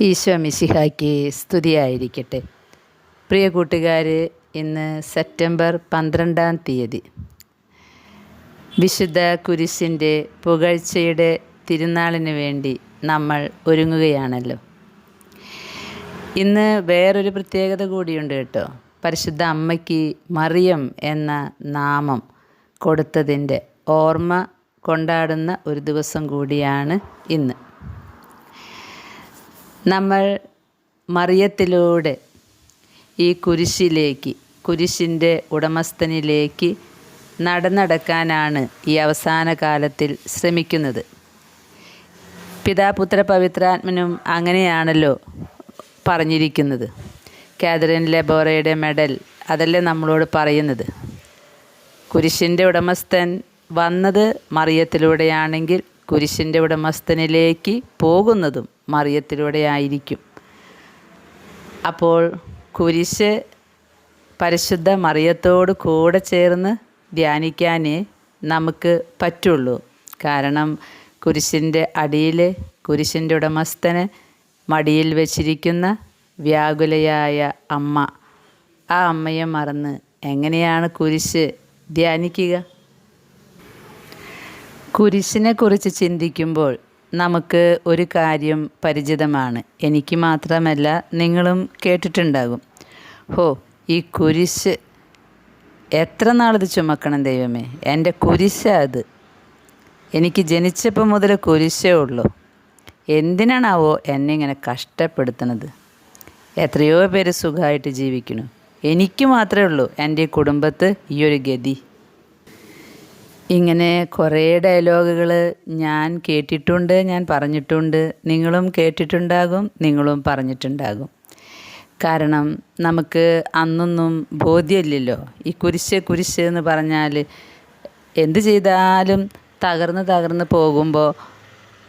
ഈശോ മിശിഹായ്ക്ക് സ്തുതിയായിരിക്കട്ടെ. പ്രിയ കൂട്ടുകാർ ഇന്ന് സെപ്റ്റംബർ പന്ത്രണ്ടാം തീയതി. വിശുദ്ധ കുരിശിന്റെ പുകഴ്ചയുടെ തിരുനാളിന് വേണ്ടി നമ്മൾ ഒരുങ്ങുകയാണല്ലോ. ഇന്ന് വേറൊരു പ്രത്യേകത കൂടിയുണ്ട് കേട്ടോ. പരിശുദ്ധ അമ്മയ്ക്ക് മറിയം എന്ന നാമം കൊടുത്തതിന്റെ ഓർമ്മ കൊണ്ടാടുന്ന ഒരു ദിവസം കൂടിയാണ് ഇന്ന്. നമ്മൾ മറിയത്തിലൂടെ ഈ കുരിശിലേക്ക് കുരിശിന്റെ ഉടമസ്ഥനിലേക്ക് നടന്നടക്കാനാണ് ഈ അവസാന കാലത്തിൽ ശ്രമിക്കുന്നത്. പിതാപുത്ര പവിത്രാത്മനും അങ്ങനെയാണല്ലോ പറഞ്ഞിരിക്കുന്നത്. കാതറിൻ ലെബോറയുടെ മെഡൽ അതല്ലേ നമ്മളോട് പറയുന്നത്? കുരിശിന്റെ ഉടമസ്ഥൻ വന്നത് മറിയത്തിലൂടെയാണെങ്കിൽ കുരിശിന്റെ ഉടമസ്ഥനിലേക്ക് പോകുന്നതും മറിയത്തിലൂടെ ആയിരിക്കും. അപ്പോൾ കുരിശ് പരിശുദ്ധ മറിയത്തോട് കൂടെ ചേർന്ന് ധ്യാനിക്കാനേ നമുക്ക് പറ്റുള്ളൂ. കാരണം കുരിശിന്റെ അടിയിൽ കുരിശിന്റെ ഉടമസ്ഥന് മടിയിൽ വെച്ചിരിക്കുന്ന വ്യാകുലയായ അമ്മ. ആ അമ്മയെ മറന്ന് എങ്ങനെയാണ് കുരിശ് ധ്യാനിക്കുക? കുരിശിനെ കുറിച്ച് ചിന്തിക്കുമ്പോൾ നമുക്ക് ഒരു കാര്യം പരിചിതമാണ്. എനിക്ക് മാത്രമല്ല നിങ്ങളും കേട്ടിട്ടുണ്ടാകും. ഹോ ഈ കുരിശ് എത്ര നാളിത് ചുമക്കണം ദൈവമേ? എന്റെ കുരിശാ അത്. എനിക്ക് ജനിച്ചപ്പോൾ മുതൽ കുരിശേ ഉള്ളൂ. എന്തിനാണാവോ എന്നെ ഇങ്ങനെ കഷ്ടപ്പെടുത്തുന്നത്? എത്രയോ പേര് സുഖമായിട്ട് ജീവിക്കുന്നു. എനിക്ക് മാത്രമേ ഉള്ളൂ എന്റെ കുടുംബത്ത് ഈ ഒരു ഗതി. ഇങ്ങനെ കുറേ ഡയലോഗുകൾ ഞാൻ കേട്ടിട്ടുണ്ട് ഞാൻ പറഞ്ഞിട്ടുണ്ട്. നിങ്ങളും കേട്ടിട്ടുണ്ടാകും നിങ്ങളും പറഞ്ഞിട്ടുണ്ടാകും. കാരണം നമുക്ക് അന്നൊന്നും ബോധ്യമില്ലല്ലോ. ഈ കുരിശ് കുരിശ് എന്ന് പറഞ്ഞാൽ എന്ത് ചെയ്താലും തകർന്ന് തകർന്ന് പോകുമ്പോൾ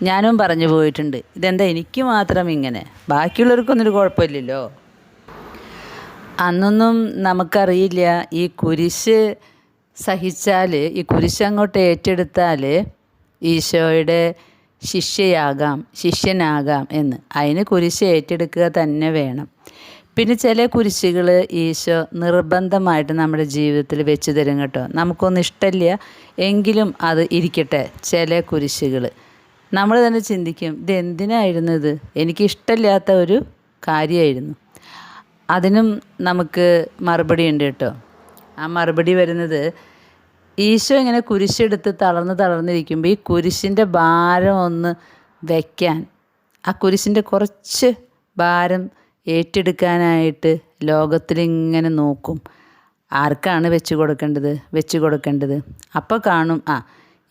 ഞാനും പറഞ്ഞു പോയിട്ടുണ്ട്. ഇതെന്താ എനിക്ക് മാത്രം ഇങ്ങനെ? ബാക്കിയുള്ളവർക്കൊന്നൊരു കുഴപ്പമില്ലല്ലോ. അന്നൊന്നും നമുക്കറിയില്ല ഈ കുരിശ് സഹിച്ചാൽ ഈ കുരിശ് അങ്ങോട്ട് ഏറ്റെടുത്താൽ ഈശോയുടെ ശിഷ്യയാകാം ശിഷ്യനാകാം എന്ന്. അതിന് കുരിശ് ഏറ്റെടുക്കുക തന്നെ വേണം. പിന്നെ ചില കുരിശുകൾ ഈശോ നിർബന്ധമായിട്ട് നമ്മുടെ ജീവിതത്തിൽ വെച്ച് തരും കേട്ടോ. നമുക്കൊന്നും ഇഷ്ടമില്ല എങ്കിലും അത് ഇരിക്കട്ടെ. ചില കുരിശുകൾ. നമ്മൾ തന്നെ ചിന്തിക്കും ഇത് എന്തിനായിരുന്നു ഇത്? എനിക്കിഷ്ടമില്ലാത്ത ഒരു കാര്യമായിരുന്നു. അതിനും നമുക്ക് മറുപടി ഉണ്ട് കേട്ടോ. ആ മറുപടി വരുന്നത് ഈശോ ഇങ്ങനെ കുരിശെടുത്ത് തളർന്ന് തളർന്നിരിക്കുമ്പോൾ ഈ കുരിശിന്റെ ഭാരം ഒന്ന് വയ്ക്കാൻ ആ കുരിശിന്റെ കുറച്ച് ഭാരം ഏറ്റെടുക്കാനായിട്ട് ലോകത്തിലിങ്ങനെ നോക്കും. ആർക്കാണ് വെച്ച് കൊടുക്കേണ്ടത്? വെച്ച് കൊടുക്കേണ്ടത്? അപ്പോൾ കാണും ആ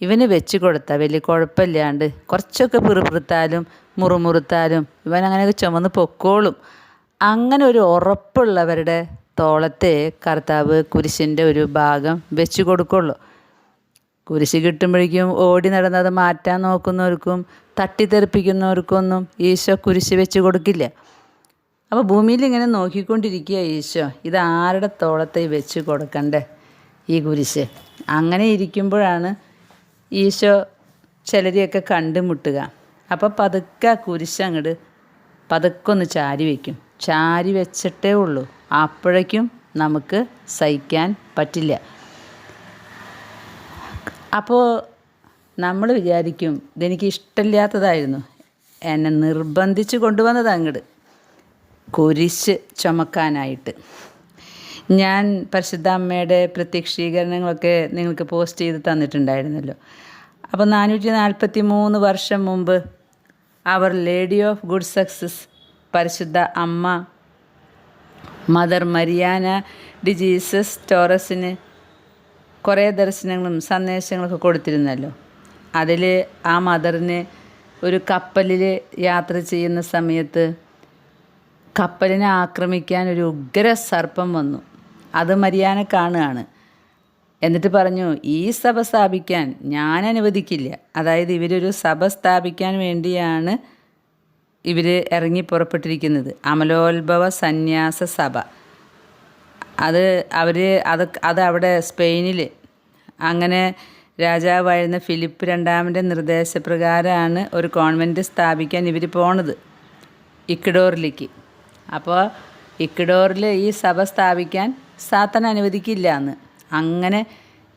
ഇവന് വെച്ച് കൊടുത്താൽ വലിയ കുഴപ്പമില്ലാണ്ട് കുറച്ചൊക്കെ പിറുപിറുത്താലും മുറുമുറുത്താലും ഇവൻ അങ്ങനെയൊക്കെ ചുമന്ന് പൊക്കോളും. അങ്ങനെ ഒരു ഉറപ്പുള്ളവരുടെ തോളത്തെ കർത്താവ് കുരിശിന്റെ ഒരു ഭാഗം വെച്ച് കൊടുക്കുള്ളൂ. കുരിശ് കിട്ടുമ്പോഴേക്കും ഓടി നടന്നത് മാറ്റാൻ നോക്കുന്നവർക്കും തട്ടിത്തെറിപ്പിക്കുന്നവർക്കൊന്നും ഈശോ കുരിശ് വെച്ച് കൊടുക്കില്ല. അപ്പോൾ ഭൂമിയിൽ ഇങ്ങനെ നോക്കിക്കൊണ്ടിരിക്കുക ഈശോ ഇത് ആരുടെ തോളത്തെ വെച്ച് കൊടുക്കണ്ടേ ഈ കുരിശ്? അങ്ങനെ ഇരിക്കുമ്പോഴാണ് ഈശോ ചിലരെയൊക്കെ കണ്ടുമുട്ടുക. അപ്പോൾ പതുക്കെ കുരിശ് അങ്ങോട്ട് പതുക്കൊന്ന് ചാരി വയ്ക്കും ചാരി വെച്ചിട്ടേ ഉള്ളൂ. അപ്പോഴേക്കും നമുക്ക് സഹിക്കാൻ പറ്റില്ല. അപ്പോൾ നമ്മൾ വിചാരിക്കും ഇതെനിക്ക് ഇഷ്ടമില്ലാത്തതായിരുന്നു. എന്നെ നിർബന്ധിച്ച് കൊണ്ടുവന്നത് അങ്ങോട്ട് കുരിശ് ചുമക്കാനായിട്ട്. ഞാൻ പരിശുദ്ധ അമ്മയുടെ പ്രത്യക്ഷീകരണങ്ങളൊക്കെ നിങ്ങൾക്ക് പോസ്റ്റ് ചെയ്ത് തന്നിട്ടുണ്ടായിരുന്നല്ലോ. അപ്പോൾ നാനൂറ്റി നാൽപ്പത്തി മൂന്ന് വർഷം മുമ്പ് Our Lady of Good Success പരിശുദ്ധ അമ്മ മദർ മരിയാന ഡി ജീസസ് ടോറസിന് കുറേ ദർശനങ്ങളും സന്ദേശങ്ങളൊക്കെ കൊടുത്തിരുന്നല്ലോ. അതിൽ ആ മദറിന് ഒരു കപ്പലിൽ യാത്ര ചെയ്യുന്ന സമയത്ത് കപ്പലിനെ ആക്രമിക്കാൻ ഒരു ഉഗ്ര സർപ്പം വന്നു. അത് മരിയാനെ കാണുകയാണ്. എന്നിട്ട് പറഞ്ഞു ഈ സഭ സ്ഥാപിക്കാൻ ഞാൻ അനുവദിക്കില്ല. അതായത് ഇവരൊരു സഭ സ്ഥാപിക്കാൻ വേണ്ടിയാണ് ഇവർ ഇറങ്ങി പുറപ്പെട്ടിരിക്കുന്നത്. അമലോത്ഭവ സന്യാസ സഭ. അത് അവർ അത് അത് അവിടെ സ്പെയിനിൽ അങ്ങനെ രാജാവായിരുന്ന ഫിലിപ്പ് രണ്ടാമന്റെ നിർദ്ദേശപ്രകാരമാണ് ഒരു കോൺവെന്റ് സ്ഥാപിക്കാൻ ഇവർ പോണത് ഇക്വഡോറിലേക്ക് അപ്പോൾ ഇക്വഡോറിൽ ഈ സഭ സ്ഥാപിക്കാൻ സാത്താൻ അനുവദിക്കില്ല എന്ന്. അങ്ങനെ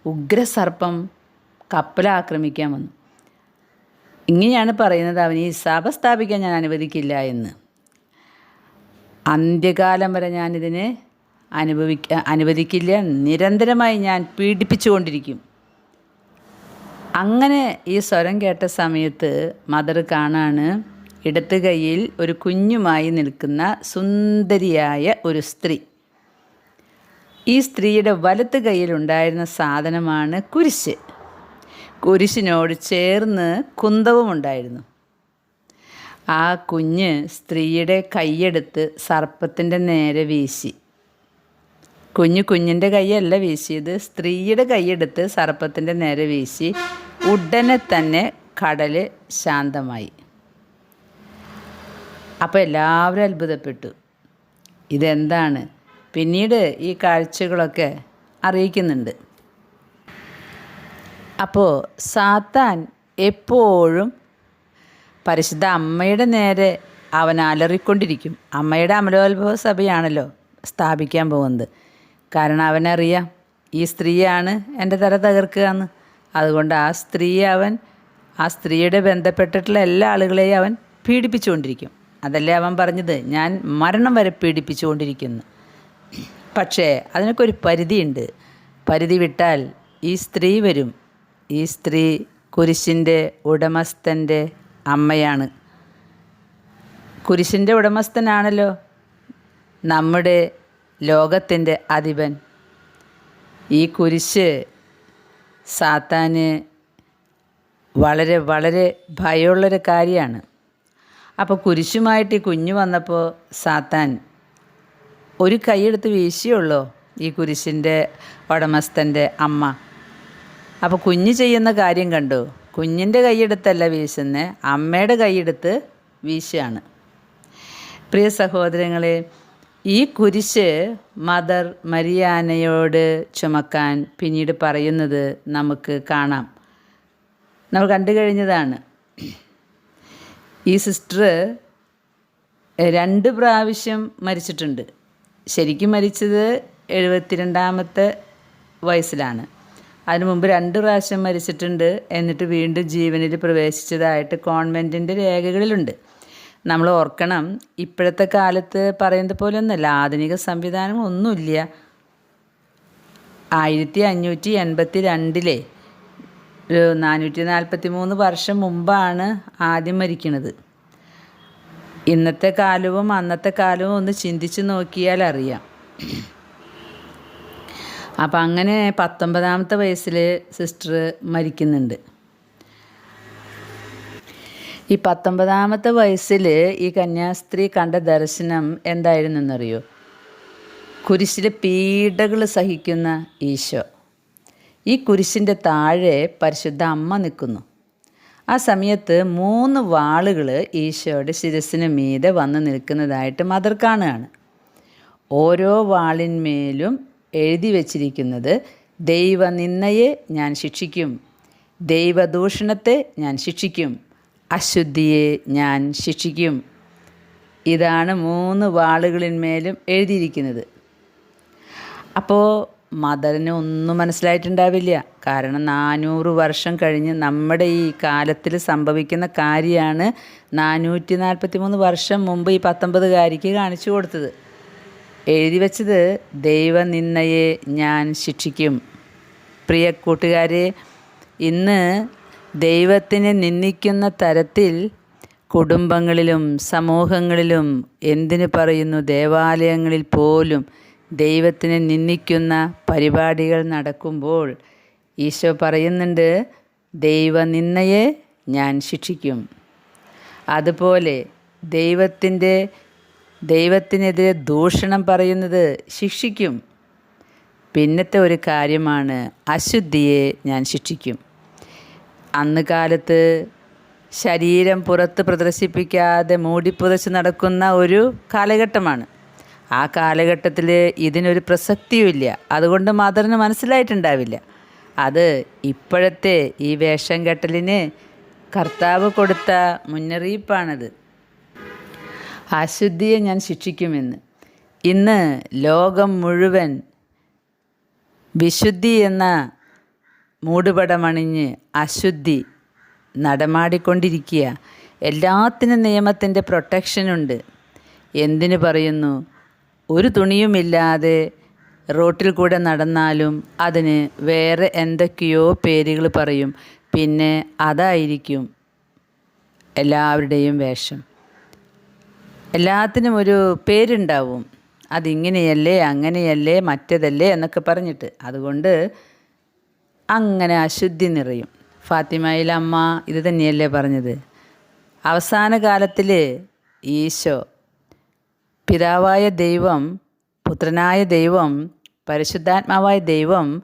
ഉഗ്രസർപ്പം കപ്പലാക്രമിക്കാൻ വന്നു. ഇങ്ങനെയാണ് പറയുന്നത് അവൻ ഈ സഭ സ്ഥാപിക്കാൻ ഞാൻ അനുവദിക്കില്ല എന്ന്. അന്ത്യകാലം വരെ ഞാനിതിനെ അനുഭവിക്ക അനുവദിക്കില്ല നിരന്തരമായി ഞാൻ പീഡിപ്പിച്ചുകൊണ്ടിരിക്കും. അങ്ങനെ ഈ സ്വരം കേട്ട സമയത്ത് മദർ കാണാണ് ഇടത്ത് കൈയിൽ ഒരു കുഞ്ഞുമായി നിൽക്കുന്ന സുന്ദരിയായ ഒരു സ്ത്രീ. ഈ സ്ത്രീയുടെ വലത്ത് കൈയിലുണ്ടായിരുന്ന സാധനമാണ് കുരിശ്. കുരിശിനോട് ചേർന്ന് കുന്തവും ഉണ്ടായിരുന്നു ആ കുഞ്ഞ് സ്ത്രീയുടെ കൈയെടുത്ത് സർപ്പത്തിന്റെ നേരെ വീശി. കുഞ്ഞു കുഞ്ഞിന്റെ കൈയല്ല വീശിയത്. സ്ത്രീയുടെ കൈയെടുത്ത് സർപ്പത്തിന്റെ നേരെ വീശി. ഉടനെ തന്നെ കടൽ ശാന്തമായി. അപ്പോൾ എല്ലാവരും അത്ഭുതപ്പെട്ടു. ഇതെന്താണ്? പിന്നീട് ഈ കാഴ്ചകളൊക്കെ അറിയിക്കുന്നുണ്ട്. അപ്പോൾ സാത്താൻ എപ്പോഴും പരിശുദ്ധ അമ്മയുടെ നേരെ അവൻ അലറിക്കൊണ്ടിരിക്കും അമ്മയുടെ അമലോത്ഭവ സഭയാണല്ലോ സ്ഥാപിക്കാൻ പോകുന്നത്. കാരണം അവനറിയാം ഈ സ്ത്രീയാണ് എന്റെ തല തകർക്കുക എന്ന് അതുകൊണ്ട് ആ സ്ത്രീ അവൻ ആ സ്ത്രീയുടെ ബന്ധപ്പെട്ടിട്ടുള്ള എല്ലാ ആളുകളെയും അവൻ പീഡിപ്പിച്ചുകൊണ്ടിരിക്കും. അതല്ലേ അവൻ പറഞ്ഞത്? ഞാൻ മരണം വരെ പീഡിപ്പിച്ചുകൊണ്ടിരിക്കുന്നു. പക്ഷേ അതിനൊക്കെ ഒരു പരിധിയുണ്ട്. പരിധി വിട്ടാൽ ഈ സ്ത്രീ വരും. ഈ സ്ത്രീ കുരിശിന്റെ ഉടമസ്ഥന്റെ അമ്മയാണ്. കുരിശിന്റെ ഉടമസ്ഥനാണല്ലോ നമ്മുടെ ലോകത്തിന്റെ അധിപൻ. ഈ കുരിശ് സാത്താന് വളരെ വളരെ ഭയമുള്ളൊരു കാര്യമാണ്. അപ്പോൾ കുരിശുമായിട്ട് ഈ കുഞ്ഞു വന്നപ്പോൾ സാത്താൻ ഒരു കൈയെടുത്ത് വീശിയുള്ളൂ ഈ കുരിശിന്റെ ഉടമസ്ഥന്റെ അമ്മ. അപ്പോൾ കുഞ്ഞ് ചെയ്യുന്ന കാര്യം കണ്ടു. കുഞ്ഞിന്റെ കൈയെടുത്തല്ല വീശുന്നത് അമ്മയുടെ കൈയെടുത്ത് വീശുകയാണ്. പ്രിയ സഹോദരങ്ങളെ ഈ കുരിശ് മദർ മരിയാനയോട് ചുമക്കാൻ പിന്നീട് പറയുന്നത് നമുക്ക് കാണാം. നമ്മൾ കണ്ടു കഴിഞ്ഞതാണ്. ഈ സിസ്റ്റർ രണ്ട് പ്രാവശ്യം മരിച്ചിട്ടുണ്ട്. ശരിക്കും മരിച്ചത് എഴുപത്തിരണ്ടാമത്തെ വയസ്സിലാണ്. അതിനു മുമ്പ് രണ്ട് പ്രാവശ്യം മരിച്ചിട്ടുണ്ട് എന്നിട്ട് വീണ്ടും ജീവനിൽ പ്രവേശിച്ചതായിട്ട് കോൺവെന്റിന്റെ രേഖകളിലുണ്ട്. നമ്മൾ ഓർക്കണം ഇപ്പോഴത്തെ കാലത്ത് പറയുന്നത് പോലെ ഒന്നുമല്ല ആധുനിക സംവിധാനം ഒന്നുമില്ല. ആയിരത്തി അഞ്ഞൂറ്റി എൺപത്തി രണ്ടിലെ ഒരു നാനൂറ്റി നാൽപ്പത്തി മൂന്ന് വർഷം മുമ്പാണ് ആദ്യം മരിക്കുന്നത് ഇന്നത്തെ കാലവും അന്നത്തെ കാലവും ഒന്ന് ചിന്തിച്ച് നോക്കിയാൽ അറിയാം അപ്പം അങ്ങനെ പത്തൊമ്പതാമത്തെ വയസ്സിൽ സിസ്റ്റർ മരിക്കുന്നുണ്ട്. ഈ പത്തൊമ്പതാമത്തെ വയസ്സിൽ ഈ കന്യാസ്ത്രീ കണ്ട ദർശനം എന്തായിരുന്നു എന്നറിയോ കുരിശിലെ പീഡകൾ സഹിക്കുന്ന ഈശോ. ഈ കുരിശിന്റെ താഴെ പരിശുദ്ധ അമ്മ നിൽക്കുന്നു. ആ സമയത്ത് മൂന്ന് വാളുകൾ ഈശോയുടെ ശിരസിന് മീതെ വന്ന് നിൽക്കുന്നതായിട്ട് മദർ കാണുകയാണ്. ഓരോ വാളിന്മേലും എഴുതി വച്ചിരിക്കുന്നത് ദൈവനിന്നയെ ഞാൻ ശിക്ഷിക്കും. ദൈവദൂഷണത്തെ ഞാൻ ശിക്ഷിക്കും. അശുദ്ധിയെ ഞാൻ ശിക്ഷിക്കും. ഇതാണ് മൂന്ന് വാളുകളിന്മേലും എഴുതിയിരിക്കുന്നത്. അപ്പോൾ മദറിന് ഒന്നും മനസ്സിലായിട്ടുണ്ടാവില്ല. കാരണം നാനൂറ് വർഷം കഴിഞ്ഞ് നമ്മുടെ ഈ കാലത്തിൽ സംഭവിക്കുന്ന കാര്യമാണ് നാനൂറ്റി നാൽപ്പത്തി മൂന്ന് വർഷം മുമ്പ് ഈ പത്തൊമ്പതുകാരിക്ക് കാണിച്ചു കൊടുത്തത്. എഴുതി വച്ചത് ദൈവനിന്ദയെ ഞാൻ ശിക്ഷിക്കും. പ്രിയ കൂട്ടുകാരെ ഇന്ന് ദൈവത്തിനെ നിന്ദിക്കുന്ന തരത്തിൽ കുടുംബങ്ങളിലും സമൂഹങ്ങളിലും എന്തിനു പറയുന്നു? ദേവാലയങ്ങളിൽ പോലും ദൈവത്തിനെ നിന്ദിക്കുന്ന പരിപാടികൾ നടക്കുമ്പോൾ ഈശോ പറയുന്നുണ്ട് ദൈവനിന്നയെ ഞാൻ ശിക്ഷിക്കും. അതുപോലെ ദൈവത്തിന്റെ ദൈവത്തിനെതിരെ ദൂഷണം പറയുന്നത് ശിക്ഷിക്കും. പിന്നത്തെ ഒരു കാര്യമാണ് അശുദ്ധിയെ ഞാൻ ശിക്ഷിക്കും. അന്ന് കാലത്ത് ശരീരം പുറത്ത് പ്രദർശിപ്പിക്കാതെ മൂടിപ്പുതച്ച് നടക്കുന്ന ഒരു കാലഘട്ടമാണ്. ആ കാലഘട്ടത്തിൽ ഇതിനൊരു പ്രസക്തിയുമില്ല. അതുകൊണ്ട് മദറിന് മനസ്സിലായിട്ടുണ്ടാവില്ല. അത് ഇപ്പോഴത്തെ ഈ വേഷം കെട്ടലിന് കർത്താവ് കൊടുത്ത മുന്നറിയിപ്പാണത്. അശുദ്ധിയെ ഞാൻ ശിക്ഷിക്കുമെന്ന്. ഇന്ന് ലോകം മുഴുവൻ വിശുദ്ധി എന്ന മൂടുപടമണിഞ്ഞ് അശുദ്ധി നടമാടിക്കൊണ്ടിരിക്കുക. എല്ലാത്തിനും നിയമത്തിന്റെ പ്രൊട്ടക്ഷനുണ്ട് എന്തിനു പറയുന്നു? ഒരു തുണിയുമില്ലാതെ റോട്ടിൽ കൂടെ നടന്നാലും അതിന് വേറെ എന്തൊക്കെയോ പേരുകൾ പറയും. പിന്നെ അതായിരിക്കും എല്ലാവരുടെയും വേഷം. എല്ലാത്തിനും ഒരു പേരുണ്ടാവും. അതിങ്ങനെയല്ലേ അങ്ങനെയല്ലേ മറ്റേതല്ലേ എന്നൊക്കെ പറഞ്ഞിട്ട്. അതുകൊണ്ട് അങ്ങനെ അശുദ്ധി നിറയും. ഫാത്തിമയിലെ അമ്മ ഇത് തന്നെയല്ലേ പറഞ്ഞത്. അവസാന കാലത്തിൽ ഈശോ പിതാവായ ദൈവം പുത്രനായ ദൈവം പരിശുദ്ധാത്മാവായ ദൈവം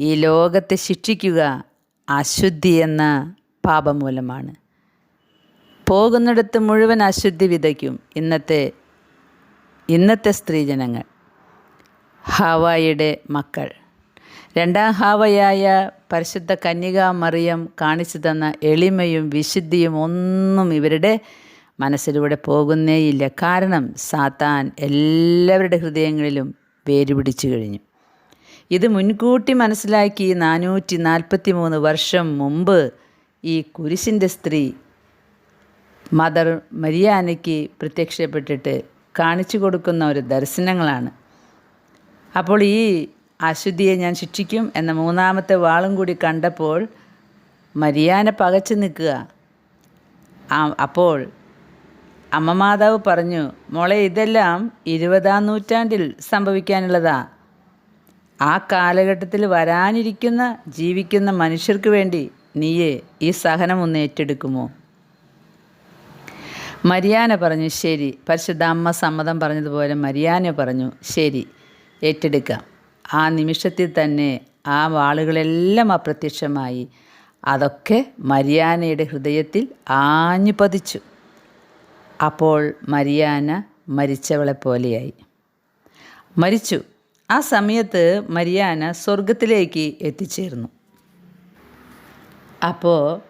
ഈ ലോകത്തെ ശിക്ഷിക്കുക അശുദ്ധി എന്ന പാപം മൂലമാണ് പോകുന്നിടത്ത് മുഴുവൻ അശുദ്ധി വിതയ്ക്കും. ഇന്നത്തെ ഇന്നത്തെ സ്ത്രീജനങ്ങൾ ഹാവായിയുടെ മക്കൾ. രണ്ടാം ഹാവയായ പരിശുദ്ധ കന്യക മറിയം കാണിച്ചു തന്ന എളിമയും വിശുദ്ധിയും ഒന്നും ഇവരുടെ മനസ്സിലൂടെ പോകുന്നേയില്ല. കാരണം സാത്താൻ എല്ലാവരുടെ ഹൃദയങ്ങളിലും വേരുപിടിച്ചു കഴിഞ്ഞു. ഇത് മുൻകൂട്ടി മനസ്സിലാക്കി നാനൂറ്റി നാൽപ്പത്തി മൂന്ന് വർഷം മുമ്പ് ഈ കുരിശിന്റെ സ്ത്രീ മദർ മരിയാനയ്ക്ക് പ്രത്യക്ഷപ്പെട്ടിട്ട് കാണിച്ചു കൊടുക്കുന്ന ഒരു ദർശനങ്ങളാണ്. അപ്പോൾ ഈ അശുദ്ധിയെ ഞാൻ ശിക്ഷിക്കും എന്ന മൂന്നാമത്തെ വാളും കൂടി കണ്ടപ്പോൾ മരിയാന പകച്ചു നിൽക്കുക. അപ്പോൾ അമ്മ മാതാവ് പറഞ്ഞു മോളെ ഇതെല്ലാം ഇരുപതാം നൂറ്റാണ്ടിൽ സംഭവിക്കാനുള്ളതാ. ആ കാലഘട്ടത്തിൽ വരാനിരിക്കുന്ന ജീവിക്കുന്ന മനുഷ്യർക്ക് വേണ്ടി നീയെ ഈ സഹനം ഒന്ന് ഏറ്റെടുക്കുമോ? മരിയാന പറഞ്ഞു ശരി. പരിശുദ്ധ അമ്മ സമ്മതം പറഞ്ഞതുപോലെ മരിയാന പറഞ്ഞു ശരി ഏറ്റെടുക്കാം. ആ നിമിഷത്തിൽ തന്നെ ആ വാളുകളെല്ലാം അപ്രത്യക്ഷമായി. അതൊക്കെ മരിയാനയുടെ ഹൃദയത്തിൽ ആഞ്ഞു പതിച്ചു. അപ്പോൾ മരിയാന മരിച്ചവളെ പോലെയായി. മരിച്ചു. ആ സമയത്ത് മരിയാന സ്വർഗത്തിലേക്ക് എത്തിച്ചേർന്നു. അപ്പോൾ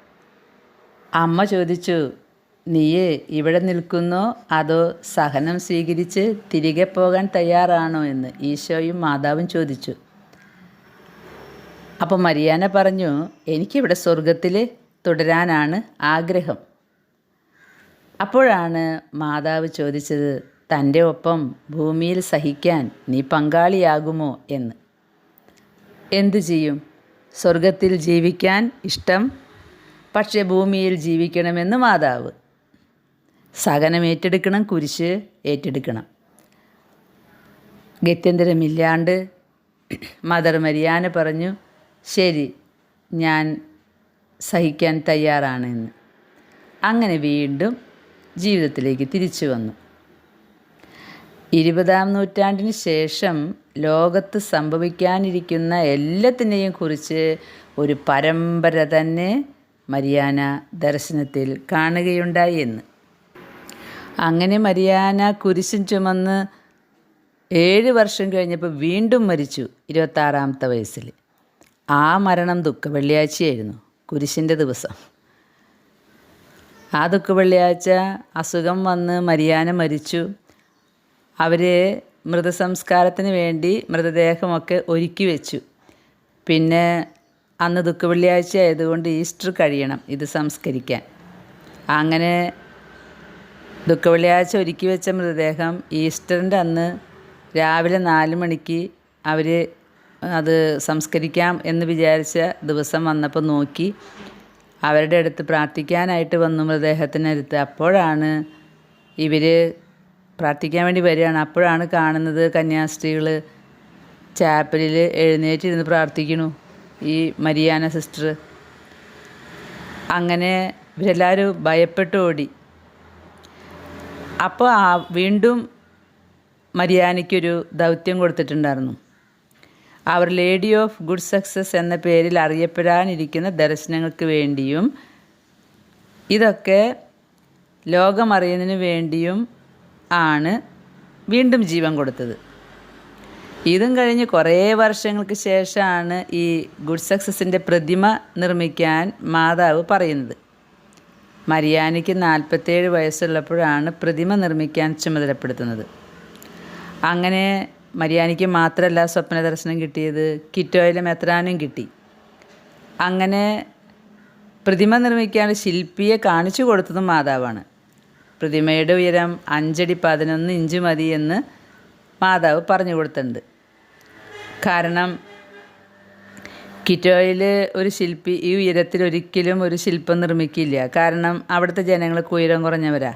അമ്മ ചോദിച്ചു നീയേ ഇവിടെ നിൽക്കുന്നോ. അതോ സഹനം സ്വീകരിച്ച് തിരികെ പോകാൻ തയ്യാറാണോ എന്ന് ഈശോയും മാതാവും ചോദിച്ചു. അപ്പോൾ മരിയാന പറഞ്ഞു എനിക്കിവിടെ സ്വർഗത്തിൽ തുടരാനാണ് ആഗ്രഹം. അപ്പോഴാണ് മാതാവ് ചോദിച്ചത് തന്റെ ഒപ്പം ഭൂമിയിൽ സഹിക്കാൻ നീ പങ്കാളിയാകുമോ എന്ന്? എന്തു ചെയ്യും? സ്വർഗത്തിൽ ജീവിക്കാൻ ഇഷ്ടം? പക്ഷേ ഭൂമിയിൽ ജീവിക്കണമെന്ന് മാതാവ് സഹനം ഏറ്റെടുക്കണം കുരിശ് ഏറ്റെടുക്കണം. ഗത്യന്തരമില്ലാണ്ട് മദർ മരിയാന പറഞ്ഞു ശരി ഞാൻ സഹിക്കാൻ തയ്യാറാണ് എന്ന് അങ്ങനെ വീണ്ടും ജീവിതത്തിലേക്ക് തിരിച്ചു വന്നു. ഇരുപതാം നൂറ്റാണ്ടിന് ശേഷം ലോകത്ത് സംഭവിക്കാനിരിക്കുന്ന എല്ലാത്തിനെയും കുറിച്ച് ഒരു പരമ്പര തന്നെ മരിയാന ദർശനത്തിൽ കാണുകയുണ്ടായി എന്ന്. അങ്ങനെ മരിയാന കുരിശും ചുമന്ന് ഏഴ് വർഷം കഴിഞ്ഞപ്പോൾ വീണ്ടും മരിച്ചു ഇരുപത്താറാമത്തെ വയസ്സിൽ. ആ മരണം ദുഃഖ വെള്ളിയാഴ്ചയായിരുന്നു കുരിശിന്റെ ദിവസം. ആ ദുഃഖ വെള്ളിയാഴ്ച അസുഖം വന്ന് മരിയാന മരിച്ചു. അവരെ മൃതസംസ്കാരത്തിന് വേണ്ടി മൃതദേഹമൊക്കെ ഒരുക്കി വെച്ചു. പിന്നെ അന്ന് ദുഃഖ വെള്ളിയാഴ്ച ആയതുകൊണ്ട് ഈസ്റ്റർ കഴിയണം ഇത് സംസ്കരിക്കാൻ. അങ്ങനെ ദുഃഖ വെള്ളിയാഴ്ച ഒരുക്കി വെച്ച മൃതദേഹം ഈസ്റ്ററിന്റെ അന്ന് രാവിലെ നാല് മണിക്ക് അവർ അത് സംസ്കരിക്കാം എന്ന് വിചാരിച്ച ദിവസം വന്നപ്പോൾ നോക്കി. അവരുടെ അടുത്ത് പ്രാർത്ഥിക്കാനായിട്ട് വന്നു മൃതദേഹത്തിനടുത്ത് അപ്പോഴാണ് ഇവർ പ്രാർത്ഥിക്കാൻ വേണ്ടി വരികയാണ്. അപ്പോഴാണ് കാണുന്നത് കന്യാസ്ത്രീകൾ ചാപ്പലിൽ എഴുന്നേറ്റിരുന്ന് പ്രാർത്ഥിക്കണു ഈ മരിയാന സിസ്റ്റർ. അങ്ങനെ ഇവരെല്ലാവരും ഭയപ്പെട്ടു ഓടി. അപ്പോൾ ആ വീണ്ടും മരിയാനിക്കൊരു ദൗത്യം കൊടുത്തിട്ടുണ്ടായിരുന്നു. അവർ ലേഡി ഓഫ് ഗുഡ് സക്സസ് എന്ന പേരിൽ അറിയപ്പെടാനിരിക്കുന്ന ദർശനങ്ങൾക്ക് വേണ്ടിയും ഇതൊക്കെ ലോകമറിയുന്നതിന് വേണ്ടിയും ആണ് വീണ്ടും ജീവൻ കൊടുത്തത്. ഇതും കഴിഞ്ഞ് കുറേ വർഷങ്ങൾക്ക് ശേഷമാണ് ഈ ഗുഡ് സക്സസിന്റെ പ്രതിമ നിർമ്മിക്കാൻ മാതാവ് പറയുന്നത്. മരിയാനിക്ക് നാൽപ്പത്തേഴ് വയസ്സുള്ളപ്പോഴാണ് പ്രതിമ നിർമ്മിക്കാൻ ചുമതലപ്പെടുത്തുന്നത്. അങ്ങനെ മരിയാനിക്ക് മാത്രമല്ല സ്വപ്ന ദർശനം കിട്ടിയത് കിറ്റോയിലെ മെത്രാനും കിട്ടി. അങ്ങനെ പ്രതിമ നിർമ്മിക്കാൻ ശില്പിയെ കാണിച്ചു കൊടുത്തതും മാതാവാണ്. പ്രതിമയുടെ ഉയരം അഞ്ചടി പതിനൊന്ന് ഇഞ്ച് മതി എന്ന് മാതാവ് പറഞ്ഞു കൊടുത്തിട്ടുണ്ട്. കാരണം കിറ്റോയിൽ ഒരു ശില്പി ഈ ഉയരത്തിൽ ഒരിക്കലും ഒരു ശില്പം നിർമ്മിക്കില്ല. കാരണം അവിടുത്തെ ജനങ്ങൾക്ക് ഉയരം കുറഞ്ഞവരാ.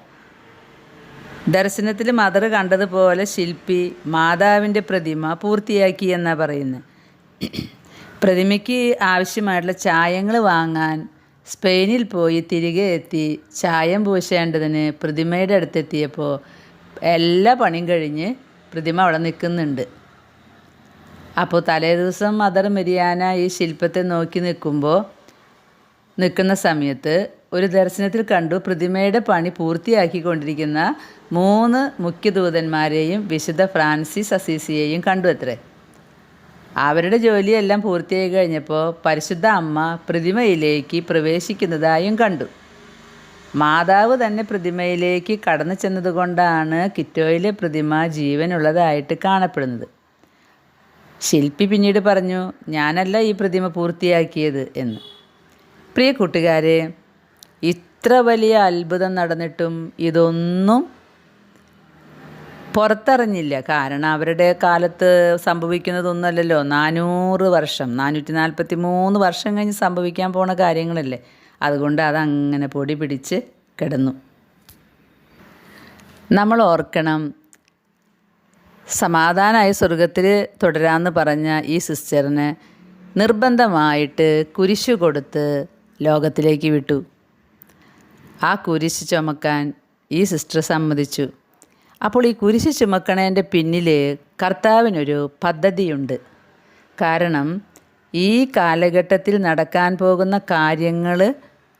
ദർശനത്തിൽ മദർ കണ്ടതുപോലെ ശില്പി മാതാവിന്റെ പ്രതിമ പൂർത്തിയാക്കി എന്നാണ് പറയുന്നത് പ്രതിമയ്ക്ക് ആവശ്യമായിട്ടുള്ള ചായങ്ങൾ വാങ്ങാൻ സ്പെയിനിൽ പോയി തിരികെ എത്തി ചായം പൂശേണ്ടതിന് പ്രതിമയുടെ അടുത്തെത്തിയപ്പോൾ എല്ലാ പണിയും കഴിഞ്ഞ് പ്രതിമ അവിടെ നിൽക്കുന്നുണ്ട്. അപ്പോൾ തലേ ദിവസം മദർ മെരിയാന ഈ ശില്പത്തെ നോക്കി നിൽക്കുമ്പോൾ നിൽക്കുന്ന സമയത്ത് ഒരു ദർശനത്തിൽ കണ്ടു പ്രതിമയുടെ പണി പൂർത്തിയാക്കിക്കൊണ്ടിരിക്കുന്ന മൂന്ന് മുഖ്യദൂതന്മാരെയും വിശുദ്ധ ഫ്രാൻസിസ് അസീസിയെയും കണ്ടു അത്രേ. അവരുടെ ജോലിയെല്ലാം പൂർത്തിയായി കഴിഞ്ഞപ്പോൾ പരിശുദ്ധ അമ്മ പ്രതിമയിലേക്ക് പ്രവേശിക്കുന്നതായും കണ്ടു. മാതാവ് തന്നെ പ്രതിമയിലേക്ക് കടന്നു ചെന്നതുകൊണ്ടാണ് കിറ്റോയിലെ പ്രതിമ ജീവനുള്ളതായിട്ട് കാണപ്പെടുന്നത്. ശില്പി പിന്നീട് പറഞ്ഞു ഞാനല്ല ഈ പ്രതിമ പൂർത്തിയാക്കിയത് എന്ന്. പ്രിയ കൂട്ടുകാരെ ഇത്ര വലിയ അത്ഭുതം നടന്നിട്ടും ഇതൊന്നും പുറത്തറിഞ്ഞില്ല. കാരണം അവരുടെ കാലത്ത് സംഭവിക്കുന്നതൊന്നുമല്ലല്ലോ. നാനൂറ് വർഷം നാനൂറ്റി നാൽപ്പത്തി മൂന്ന് വർഷം കഴിഞ്ഞ് സംഭവിക്കാൻ പോണ കാര്യങ്ങളല്ലേ. അതുകൊണ്ട് അതങ്ങനെ പൊടി പിടിച്ച് കിടന്നു. നമ്മൾ ഓർക്കണം സമാധാനമായി സ്വർഗത്തിൽ തുടരാമെന്ന് പറഞ്ഞ ഈ സിസ്റ്ററിന് നിർബന്ധമായിട്ട് കുരിശു കൊടുത്ത് ലോകത്തിലേക്ക് വിട്ടു. ആ കുരിശ് ചുമക്കാൻ ഈ സിസ്റ്റർ സമ്മതിച്ചു. അപ്പോൾ ഈ കുരിശ് ചുമക്കണേന്റെ പിന്നിൽ കർത്താവിനൊരു പദ്ധതിയുണ്ട്. കാരണം ഈ കാലഘട്ടത്തിൽ നടക്കാൻ പോകുന്ന കാര്യങ്ങൾ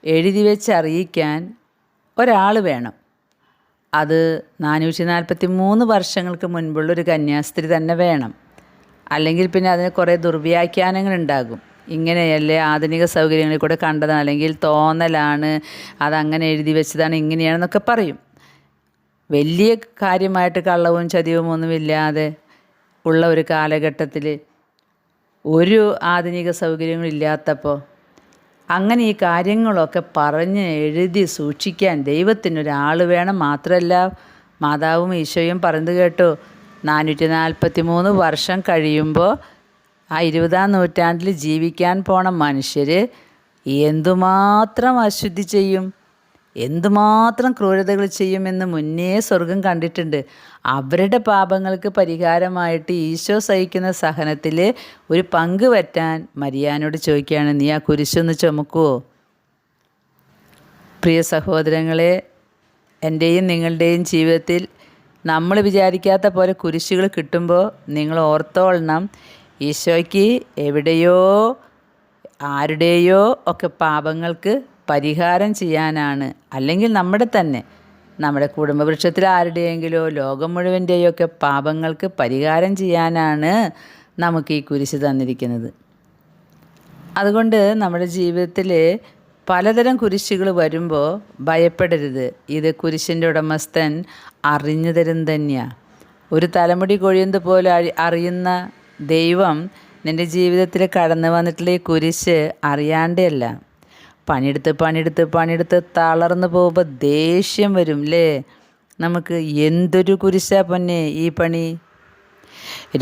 എഴുതി വെച്ച് അറിയിക്കാൻ ഒരാൾ വേണം. അത് നാനൂറ്റി നാൽപ്പത്തി മൂന്ന് വർഷങ്ങൾക്ക് മുൻപുള്ളൊരു കന്യാസ്ത്രീ തന്നെ വേണം. അല്ലെങ്കിൽ പിന്നെ അതിന് കുറേ ദുർവ്യാഖ്യാനങ്ങൾ ഉണ്ടാകും ഇങ്ങനെയല്ലേ ആധുനിക സൗകര്യങ്ങളിൽ കൂടെ കണ്ടതാണ് അല്ലെങ്കിൽ തോന്നലാണ് അതങ്ങനെ എഴുതി വെച്ചതാണ് ഇങ്ങനെയാണെന്നൊക്കെ പറയും. വലിയ കാര്യമായിട്ട് കള്ളവും ചതിവും ഒന്നുമില്ലാതെ ഉള്ള ഒരു കാലഘട്ടത്തിൽ ഒരു ആധുനിക സൗകര്യങ്ങളില്ലാത്തപ്പോൾ അങ്ങനെ ഈ കാര്യങ്ങളൊക്കെ പറഞ്ഞ് എഴുതി സൂക്ഷിക്കാൻ ദൈവത്തിനൊരാൾ വേണം മാത്രമല്ല മാതാവും ഈശോയും പറഞ്ഞു കേട്ടു. നാനൂറ്റി നാൽപ്പത്തി മൂന്ന് വർഷം കഴിയുമ്പോൾ ആ ഇരുപതാം നൂറ്റാണ്ടിൽ ജീവിക്കാൻ പോണ മനുഷ്യർ എന്തുമാത്രം അശുദ്ധി ചെയ്യും? എന്തുമാത്രം ക്രൂരതകൾ ചെയ്യുമെന്ന് മുന്നേ സ്വർഗം കണ്ടിട്ടുണ്ട്. അവരുടെ പാപങ്ങൾക്ക് പരിഹാരമായിട്ട് ഈശോ സഹിക്കുന്ന സഹനത്തിൽ ഒരു പങ്ക് പറ്റാൻ മരിയാനോട് ചോദിക്കുകയാണ് നീ ആ കുരിശൊന്ന് ചുമക്കുവോ? പ്രിയ സഹോദരങ്ങളെ എന്റെയും നിങ്ങളുടെയും ജീവിതത്തിൽ നമ്മൾ വിചാരിക്കാത്ത പോലെ കുരിശുകൾ കിട്ടുമ്പോൾ നിങ്ങൾ ഓർത്തോളണം ഈശോയ്ക്ക് എവിടെയോ ആരുടെയോ ഒക്കെ പാപങ്ങൾക്ക് പരിഹാരം ചെയ്യാനാണ്. അല്ലെങ്കിൽ നമ്മുടെ തന്നെ നമ്മുടെ കുടുംബവൃക്ഷത്തിൽ ആരുടെയെങ്കിലോ ലോകം മുഴുവന്റെയോ ഒക്കെ പാപങ്ങൾക്ക് പരിഹാരം ചെയ്യാനാണ് നമുക്ക് ഈ കുരിശ് തന്നിരിക്കുന്നത്. അതുകൊണ്ട് നമ്മുടെ ജീവിതത്തിൽ പലതരം കുരിശുകൾ വരുമ്പോൾ ഭയപ്പെടരുത്. ഇത് കുരിശിന്റെ ഉടമസ്ഥൻ അറിഞ്ഞു തരും തന്നെയാണ് ഒരു തലമുടി കൊഴിയുന്നത് പോലെ അറിയുന്ന ദൈവം നിന്റെ ജീവിതത്തിൽ കടന്നു വന്നിട്ടുള്ള ഈ കുരിശ് അറിയാണ്ടല്ല പണിയെടുത്ത് പണിയെടുത്ത് പണിയെടുത്ത് തളർന്നു പോകുമ്പോൾ ദേഷ്യം വരും അല്ലേ നമുക്ക് എന്തൊരു കുരിശാ പൊന്നെ ഈ പണി?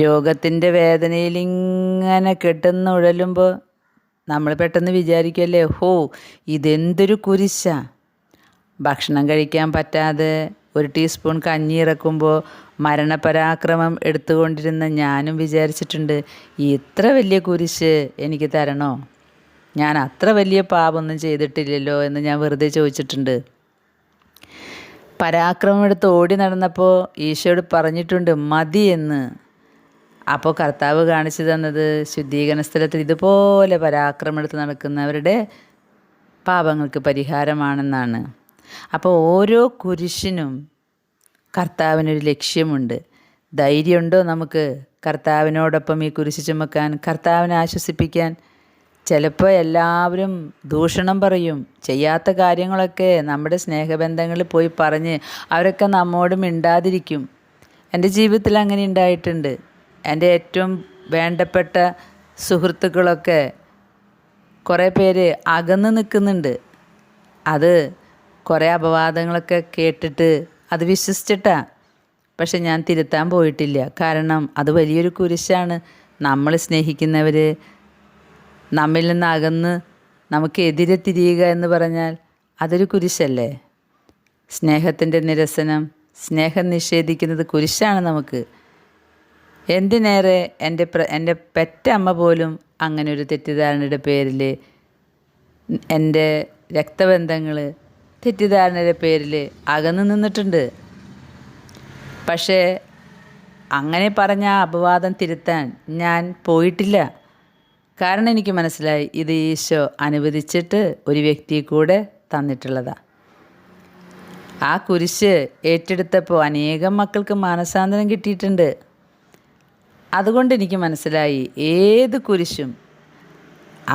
രോഗത്തിന്റെ വേദനയിൽ ഇങ്ങനെ കെട്ടുന്ന ഉഴലുമ്പോൾ നമ്മൾ പെട്ടെന്ന് വിചാരിക്കല്ലേ ഹോ ഇതെന്തൊരു കുരിശ? ഭക്ഷണം കഴിക്കാൻ പറ്റാതെ ഒരു ടീസ്പൂൺ കഞ്ഞി ഇറക്കുമ്പോൾ മരണപരാക്രമം എടുത്തുകൊണ്ടിരുന്ന ഞാനും വിചാരിച്ചിട്ടുണ്ട് ഇത്ര വലിയ കുരിശ് എനിക്ക് തരണോ? ഞാൻ അത്ര വലിയ പാപമൊന്നും ചെയ്തിട്ടില്ലല്ലോ എന്ന് ഞാൻ വെറുതെ ചോദിച്ചിട്ടുണ്ട്. പരാക്രമം എടുത്ത് ഓടി നടന്നപ്പോൾ ഈശോയോട് പറഞ്ഞിട്ടുണ്ട് മതി എന്ന്. അപ്പോൾ കർത്താവ് കാണിച്ചു തന്നത് ശുദ്ധീകരണ സ്ഥലത്തിൽ ഇതുപോലെ പരാക്രമം എടുത്ത് നടക്കുന്നവരുടെ പാപങ്ങൾക്ക് പരിഹാരമാണെന്നാണ്. അപ്പോൾ ഓരോ കുരിശിനും കർത്താവിനൊരു ലക്ഷ്യമുണ്ട്. ധൈര്യമുണ്ടോ നമുക്ക് കർത്താവിനോടൊപ്പം ഈ കുരിശ് ചുമക്കാൻ കർത്താവിനെ ആശ്വസിപ്പിക്കാൻ? ചിലപ്പോൾ എല്ലാവരും ദൂഷണം പറയും. ചെയ്യാത്ത കാര്യങ്ങളൊക്കെ നമ്മുടെ സ്നേഹബന്ധങ്ങളിൽ പോയി പറഞ്ഞ് അവരൊക്കെ നമ്മോട് മിണ്ടാതിരിക്കും. എന്റെ ജീവിതത്തിൽ അങ്ങനെ ഉണ്ടായിട്ടുണ്ട്. എന്റെ ഏറ്റവും വേണ്ടപ്പെട്ട സുഹൃത്തുക്കളൊക്കെ കുറേ പേര് അകന്ന് നിൽക്കുന്നുണ്ട്. അത് കുറേ അപവാദങ്ങളൊക്കെ കേട്ടിട്ട് അത് വിശ്വസിച്ചിട്ടാ. പക്ഷെ ഞാൻ തിരുത്താൻ പോയിട്ടില്ല. കാരണം അത് വലിയൊരു കുരിശാണ്. നമ്മൾ സ്നേഹിക്കുന്നവർ നമ്മിൽ നിന്ന് അകന്ന് നമുക്ക് എതിരെ തിരിയുക എന്ന് പറഞ്ഞാൽ അതൊരു കുരിശല്ലേ? സ്നേഹത്തിന്റെ നിരസനം സ്നേഹം നിഷേധിക്കുന്നത് കുരിശാണ് നമുക്ക്. എന്തിനേറെ എന്റെ പ്ര എന്റെ പെറ്റമ്മ പോലും അങ്ങനെ ഒരു തെറ്റിദ്ധാരണയുടെ പേരിൽ എന്റെ രക്തബന്ധങ്ങൾ തെറ്റിദ്ധാരണയുടെ പേരിൽ അകന്നു നിന്നിട്ടുണ്ട്. പക്ഷേ അങ്ങനെ പറഞ്ഞ അപവാദം തിരുത്താൻ ഞാൻ പോയിട്ടില്ല. കാരണം എനിക്ക് മനസ്സിലായി ഇത് ഈശോ അനുവദിച്ചിട്ട് ഒരു വ്യക്തിയെ കൂടെ തന്നിട്ടുള്ളതാണ് ആ കുരിശ് ഏറ്റെടുത്തപ്പോൾ അനേകം മക്കൾക്ക് മാനസാന്തരം കിട്ടിയിട്ടുണ്ട്. അതുകൊണ്ട് എനിക്ക് മനസ്സിലായി ഏത് കുരിശും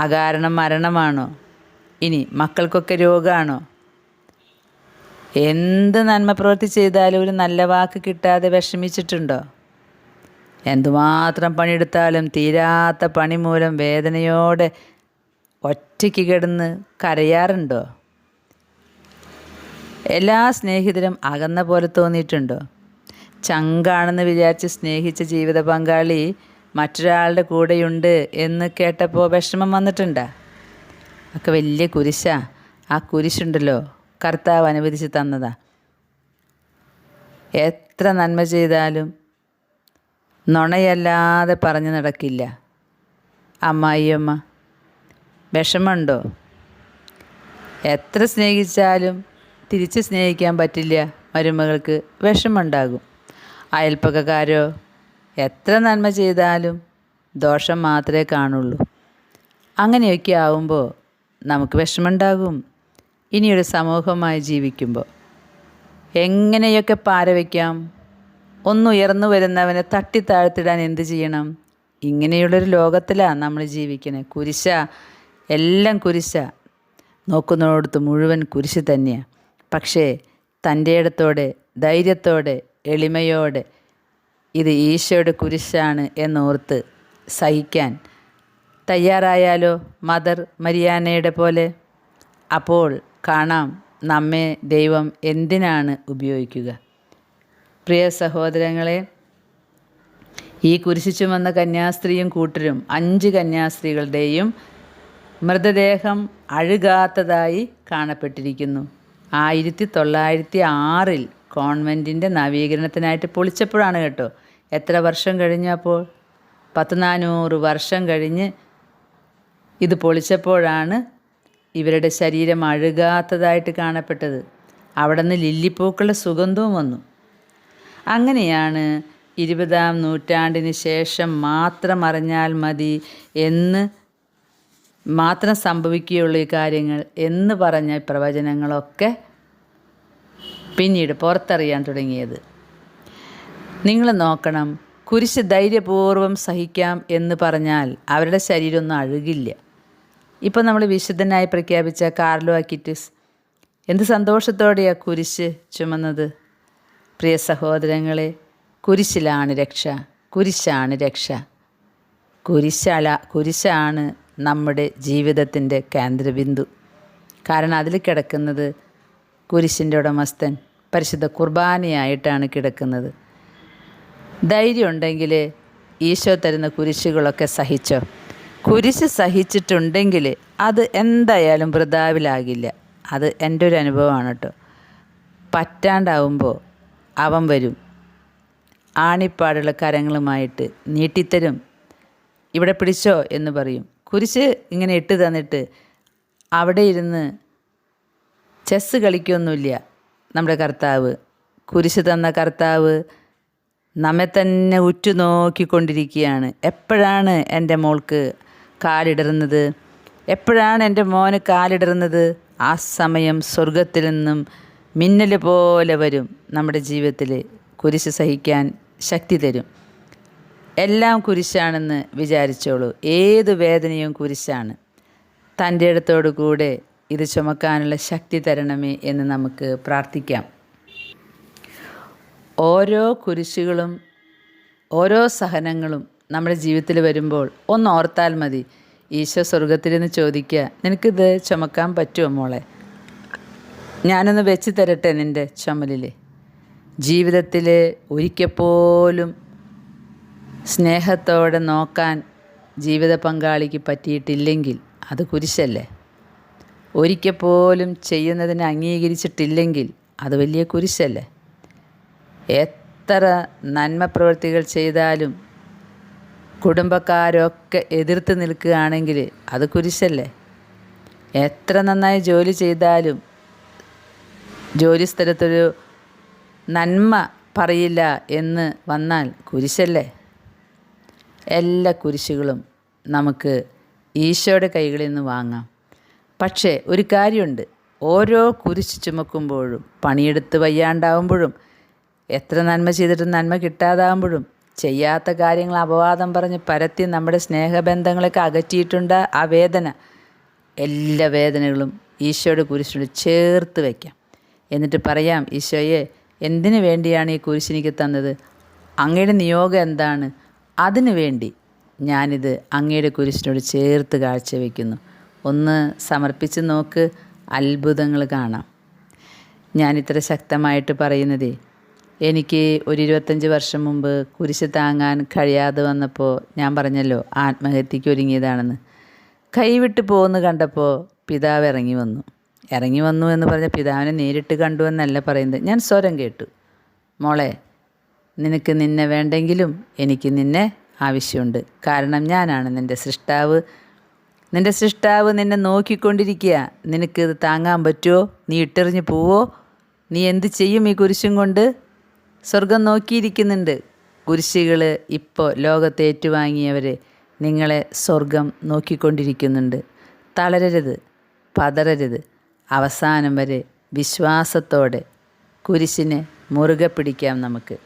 അകാരണം മരണമാണോ ഇനി മക്കൾക്കൊക്കെ രോഗമാണോ എന്ത് നന്മ പ്രവൃത്തി ചെയ്താലും ഒരു നല്ല വാക്ക് കിട്ടാതെ വിഷമിച്ചിട്ടുണ്ടോ? എന്തുമാത്രം പണിയെടുത്താലും തീരാത്ത പണി മൂലം വേദനയോടെ ഒറ്റയ്ക്ക് കിടന്ന് കരയാറുണ്ടോ? എല്ലാ സ്നേഹിതരും അകന്ന പോലെ തോന്നിയിട്ടുണ്ടോ? ചങ്കാണെന്ന് വിചാരിച്ച് സ്നേഹിച്ച ജീവിത പങ്കാളി മറ്റൊരാളുടെ കൂടെയുണ്ട് എന്ന് കേട്ടപ്പോൾ വിഷമം വന്നിട്ടുണ്ടോ? ഒക്കെ വലിയ കുരിശാ. ആ കുരിശുണ്ടല്ലോ കർത്താവ് അനുവദിച്ച് തന്നതാ. എത്ര നന്മ ചെയ്താലും നുണയല്ലാതെ പറഞ്ഞു നടക്കില്ല. അമ്മായിയമ്മ വിഷമമുണ്ടോ? എത്ര സ്നേഹിച്ചാലും തിരിച്ച് സ്നേഹിക്കാൻ പറ്റില്ല മരുമകൾക്ക് വിഷമമുണ്ടാകും. അയൽപ്പക്കക്കാരോ എത്ര നന്മ ചെയ്താലും ദോഷം മാത്രമേ കാണുള്ളൂ. അങ്ങനെയൊക്കെ ആവുമ്പോൾ നമുക്ക് വിഷമമുണ്ടാകും. ഇനിയൊരു സമൂഹമായി ജീവിക്കുമ്പോൾ. എങ്ങനെയൊക്കെ പാര വയ്ക്കാം ഒന്നുയർന്നു വരുന്നവനെ തട്ടി താഴ്ത്തിടാൻ എന്ത് ചെയ്യണം? ഇങ്ങനെയുള്ളൊരു ലോകത്തിലാണ് നമ്മൾ ജീവിക്കണേ. കുരിശ എല്ലാം കുരിശ. നോക്കുന്നിടത്ത് മുഴുവൻ കുരിശ് തന്നെയാണ് പക്ഷേ തന്റെ ഇടത്തോടെ ധൈര്യത്തോടെ എളിമയോടെ ഇത് ഈശോയുടെ കുരിശാണ് എന്നോർത്ത് സഹിക്കാൻ തയ്യാറായാലോ മദർ മരിയാനയുടെ പോലെ? അപ്പോൾ കാണാം നമ്മെ ദൈവം എന്തിനാണ് ഉപയോഗിക്കുക? പ്രിയ സഹോദരങ്ങളെ ഈ കുരിശിച്ചു വന്ന കന്യാസ്ത്രീയും കൂട്ടരും അഞ്ച് കന്യാസ്ത്രീകളുടെയും മൃതദേഹം അഴുകാത്തതായി കാണപ്പെട്ടിരിക്കുന്നു. ആയിരത്തി തൊള്ളായിരത്തി ആറിൽ കോൺവെന്റിന്റെ നവീകരണത്തിനായിട്ട് പൊളിച്ചപ്പോഴാണ് കേട്ടോ. എത്ര വർഷം കഴിഞ്ഞപ്പോൾ പത്ത് നാനൂറ് വർഷം കഴിഞ്ഞ് ഇത് പൊളിച്ചപ്പോഴാണ് ഇവരുടെ ശരീരം അഴുകാത്തതായിട്ട് കാണപ്പെട്ടത്. അവിടെ നിന്ന് ലില്ലിപ്പൂക്കളുടെ സുഗന്ധവും വന്നു. അങ്ങനെയാണ് ഇരുപതാം നൂറ്റാണ്ടിന് ശേഷം മാത്രം അറിഞ്ഞാൽ മതി എന്ന് മാത്രം സംഭവിക്കുകയുള്ളൂ ഈ കാര്യങ്ങൾ എന്ന് പറഞ്ഞ പ്രവചനങ്ങളൊക്കെ പിന്നീട് പുറത്തറിയാൻ തുടങ്ങിയത്. നിങ്ങൾ നോക്കണം കുരിശ് ധൈര്യപൂർവം സഹിക്കാം എന്ന് പറഞ്ഞാൽ അവരുടെ ശരീരമൊന്നും അഴുകില്ല. ഇപ്പോൾ നമ്മൾ വിശുദ്ധനായി പ്രഖ്യാപിച്ച കാർലോ അക്കിറ്റിസ് എന്ത് സന്തോഷത്തോടെയാണ് കുരിശ് ചുമന്നത്? പ്രിയ സഹോദരങ്ങളെ കുരിശിലാണ് രക്ഷ കുരിശാണ് രക്ഷ. കുരിശല കുരിശാണ് നമ്മുടെ ജീവിതത്തിന്റെ കേന്ദ്രബിന്ദു. കാരണം അതിൽ കിടക്കുന്നത് കുരിശിന്റെ ഉടമസ്ഥൻ പരിശുദ്ധ കുർബാനയായിട്ടാണ് കിടക്കുന്നത്. ധൈര്യം ഉണ്ടെങ്കിൽ ഈശോ തരുന്ന കുരിശുകളൊക്കെ സഹിച്ചോ? കുരിശ് സഹിച്ചിട്ടുണ്ടെങ്കിൽ അത് എന്തായാലും വൃതാവിലാകില്ല അത് എന്റെ ഒരു അനുഭവമാണ് കേട്ടോ. പറ്റാണ്ടാവുമ്പോൾ അവൻ വരും. ആണിപ്പാടുള്ള കരങ്ങളുമായിട്ട് നീട്ടിത്തരും. ഇവിടെ പിടിച്ചോ എന്ന് പറയും. കുരിശ് ഇങ്ങനെ ഇട്ട് തന്നിട്ട് അവിടെ ഇരുന്ന് ചെസ്സ് കളിക്കൊന്നുമില്ല നമ്മുടെ കർത്താവ്. കുരിശ് തന്ന കർത്താവ് നമ്മെ തന്നെ ഉറ്റുനോക്കിക്കൊണ്ടിരിക്കുകയാണ്. എപ്പോഴാണ് എന്റെ മോൾക്ക് കാലിടറുന്നത്? എപ്പോഴാണ് എന്റെ മോന് കാലിടറുന്നത്? ആ സമയം സ്വർഗത്തിൽ നിന്നും മിന്നൽ പോലെ വരും നമ്മുടെ ജീവിതത്തിൽ കുരിശ് സഹിക്കാൻ ശക്തി തരും. എല്ലാം കുരിശാണെന്ന് വിചാരിച്ചോളൂ. ഏത് വേദനയും കുരിശാണ്. തന്റെ അടുത്തോടു കൂടെ ഇത് ചുമക്കാനുള്ള ശക്തി തരണമേ എന്ന് നമുക്ക് പ്രാർത്ഥിക്കാം. ഓരോ കുരിശുകളും ഓരോ സഹനങ്ങളും നമ്മുടെ ജീവിതത്തിൽ വരുമ്പോൾ ഒന്ന് ഓർത്താൽ മതി. ഈശോ സ്വർഗത്തിലിരുന്ന് ചോദിക്കുക നിനക്കിത് ചുമക്കാൻ പറ്റുമോ മോളെ? ഞാനൊന്ന് വെച്ച് തരട്ടെ നിന്റെ ചുമലിൽ ജീവിതത്തിൽ ഒരിക്കൽ പോലും സ്നേഹത്തോടെ നോക്കാൻ ജീവിത പങ്കാളിക്ക് പറ്റിയിട്ടില്ലെങ്കിൽ അത് കുരിശല്ലേ? ഒരിക്കൽ പോലും ചെയ്യുന്നതിനെ അംഗീകരിച്ചിട്ടില്ലെങ്കിൽ അത് വലിയ കുരിശല്ലേ? എത്ര നന്മ പ്രവൃത്തികൾ ചെയ്താലും കുടുംബക്കാരൊക്കെ എതിർത്ത് നിൽക്കുകയാണെങ്കിൽ അത് കുരിശല്ലേ? എത്ര നന്നായി ജോലി ചെയ്താലും ജോലി സ്ഥലത്തൊരു നന്മ പറയില്ല എന്ന് വന്നാൽ കുരിശല്ലേ? എല്ലാ കുരിശുകളും നമുക്ക് ഈശോയുടെ കൈകളിൽ നിന്ന് വാങ്ങാം. പക്ഷേ ഒരു കാര്യമുണ്ട്. ഓരോ കുരിശ് ചുമക്കുമ്പോഴും പണിയെടുത്ത് വയ്യാണ്ടാവുമ്പോഴും എത്ര നന്മ ചെയ്തിട്ടും നന്മ കിട്ടാതാവുമ്പോഴും ചെയ്യാത്ത കാര്യങ്ങൾ അപവാദം പറഞ്ഞ് പരത്തി നമ്മുടെ സ്നേഹബന്ധങ്ങളൊക്കെ അകറ്റിയിട്ടുണ്ട് ആ വേദന. എല്ലാ വേദനകളും ഈശോയുടെ കുരിശിനോട് ചേർത്ത് വയ്ക്കാം. എന്നിട്ട് പറയാം ഈശോയെ എന്തിനു വേണ്ടിയാണ് ഈ കുരിശിനിക്ക് തന്നത്? അങ്ങയുടെ നിയോഗം എന്താണ്? അതിനു വേണ്ടി ഞാനിത് അങ്ങയുടെ കുരിശിനോട് ചേർത്ത് കാഴ്ചവെക്കുന്നു. ഒന്ന് സമർപ്പിച്ച് നോക്ക് അത്ഭുതങ്ങൾ കാണാം. ഞാൻ ഇത്ര ശക്തമായിട്ട് പറയുന്നതേ എനിക്ക് ഒരു ഇരുപത്തഞ്ച് വർഷം മുമ്പ് കുരിശ് താങ്ങാൻ കഴിയാതെ വന്നപ്പോൾ ഞാൻ പറഞ്ഞല്ലോ ആത്മഹത്യയ്ക്ക് ഒരുങ്ങിയതാണെന്ന്. കൈവിട്ട് പോകുന്നു കണ്ടപ്പോൾ പിതാവ് ഇറങ്ങി വന്നു. ഇറങ്ങി വന്നു എന്ന് പറഞ്ഞ പിതാവിനെ നേരിട്ട് കണ്ടു എന്നല്ല പറയുന്നത്. ഞാൻ സ്വരം കേട്ടു. മോളെ നിനക്ക് നിന്നെ വേണ്ടെങ്കിലും എനിക്ക് നിന്നെ ആവശ്യമുണ്ട്. കാരണം ഞാനാണ് നിന്റെ സൃഷ്ടാവ്. നിന്റെ സൃഷ്ടാവ് നിന്നെ നോക്കിക്കൊണ്ടിരിക്കുക. നിനക്ക് ഇത് താങ്ങാൻ പറ്റുമോ നീ ഇട്ടെറിഞ്ഞ് പോവോ? നീ എന്ത് ചെയ്യും ഈ കുരിശും കൊണ്ട്? സ്വർഗം നോക്കിയിരിക്കുന്നുണ്ട്. കുരിശികൾ ഇപ്പോൾ ലോകത്തെ ഏറ്റുവാങ്ങിയവർ നിങ്ങളെ സ്വർഗം നോക്കിക്കൊണ്ടിരിക്കുന്നുണ്ട്. തളരരുത്. പതറരുത്. അവസാനം വരെ വിശ്വാസത്തോടെ കുരിശിനെ മുറുകെ പിടിക്കാം നമുക്ക്.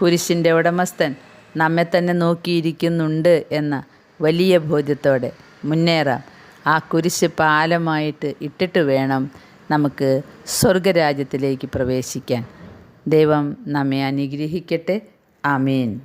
കുരിശിന്റെ ഉടമസ്ഥൻ നമ്മെ തന്നെ നോക്കിയിരിക്കുന്നുണ്ട് എന്ന വലിയ ബോധ്യത്തോടെ മുന്നേറാം. ആ കുരിശ് പാലമായിട്ട് ഇട്ടിട്ട് വേണം നമുക്ക് സ്വർഗരാജ്യത്തിലേക്ക് പ്രവേശിക്കാൻ. ദൈവം നമ്മെ അനുഗ്രഹിക്കട്ടെ. ആമീൻ.